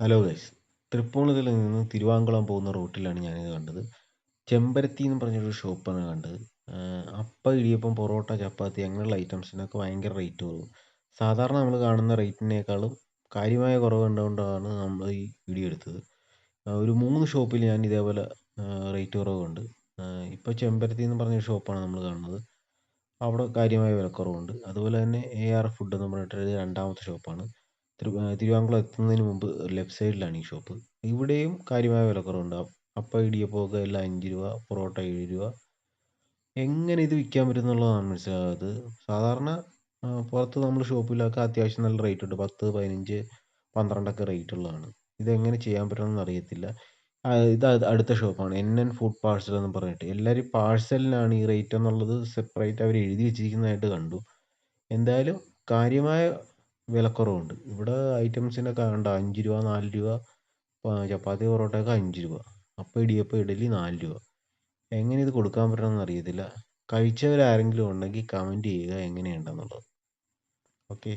Hello guys തൃപ്പൂണിത്തുറയിൽ നിന്ന് തിരുവാങ്കുളം പോകുന്ന റൂട്ടിലാണ് ഞാനിത് കണ്ടത്. ചെമ്പരത്തി എന്ന് പറഞ്ഞൊരു ഷോപ്പാണ് കണ്ടത്. അപ്പം ഇടിയപ്പം പൊറോട്ട ചപ്പാത്തി അങ്ങനെയുള്ള ഐറ്റംസിനൊക്കെ ഭയങ്കര റേറ്റ് കുറവ്. സാധാരണ നമ്മൾ കാണുന്ന റേറ്റിനേക്കാളും കാര്യമായ കുറവ് കണ്ടുകൊണ്ടാണ് നമ്മൾ ഈ വീഡിയോ എടുത്തത്. ഒരു മൂന്ന് ഷോപ്പിൽ ഞാൻ ഇതേപോലെ റേറ്റ് കുറവുണ്ട്. ഇപ്പോൾ ചെമ്പരത്തി എന്ന് പറഞ്ഞ ഷോപ്പാണ് നമ്മൾ കാണുന്നത്. അവിടെ കാര്യമായ വിലക്കുറവുണ്ട്. അതുപോലെ തന്നെ എ ആർ ഫുഡ് എന്ന് പറഞ്ഞിട്ടൊരു രണ്ടാമത്തെ ഷോപ്പാണ് തിരുവാങ്കുളം എത്തുന്നതിന് മുമ്പ് ലെഫ്റ്റ് സൈഡിലാണ് ഈ ഷോപ്പ് ഇവിടെയും കാര്യമായ വിലക്കുറവുണ്ട്. അപ്പം ഇടിയപ്പമൊക്കെ എല്ലാം അഞ്ച് രൂപ പൊറോട്ട ഏഴ് രൂപ. എങ്ങനെ ഇത് വിൽക്കാൻ പറ്റും എന്നുള്ളതാണ് മനസ്സിലാകാത്തത്. സാധാരണ പുറത്ത് നമ്മൾ ഷോപ്പിലൊക്കെ അത്യാവശ്യം നല്ല റേറ്റ് ഉണ്ട്. പത്ത് പതിനഞ്ച് പന്ത്രണ്ടൊക്കെ റേറ്റ് ഉള്ളതാണ്. ഇതെങ്ങനെ ചെയ്യാൻ പറ്റുമെന്ന് അറിയത്തില്ല. ഇത് അടുത്ത ഷോപ്പാണ് എൻ എൻ ഫുഡ് പാഴ്സൽ എന്ന് പറഞ്ഞിട്ട്. എല്ലാവരും പാഴ്സലിനാണ് ഈ റേറ്റ് എന്നുള്ളത് സെപ്പറേറ്റ് അവർ എഴുതി വെച്ചിരിക്കുന്നതായിട്ട് കണ്ടു. എന്തായാലും കാര്യമായ വിലക്കുറവുണ്ട്. ഇവിടെ ഐറ്റംസിനൊക്കെ കണ്ടോ അഞ്ച് രൂപ നാല് രൂപ ചപ്പാത്തി പൊറോട്ടയൊക്കെ അഞ്ച് രൂപ. അപ്പം ഇടിയപ്പം ഇഡലി നാല് രൂപ. എങ്ങനെ ഇത് കൊടുക്കാൻ പറ്റണമെന്ന് അറിയത്തില്ല. കഴിച്ചവരാരെങ്കിലും ഉണ്ടെങ്കിൽ കമന്റ് ചെയ്യുക എങ്ങനെയുണ്ടെന്നുള്ളത്. ഓക്കെ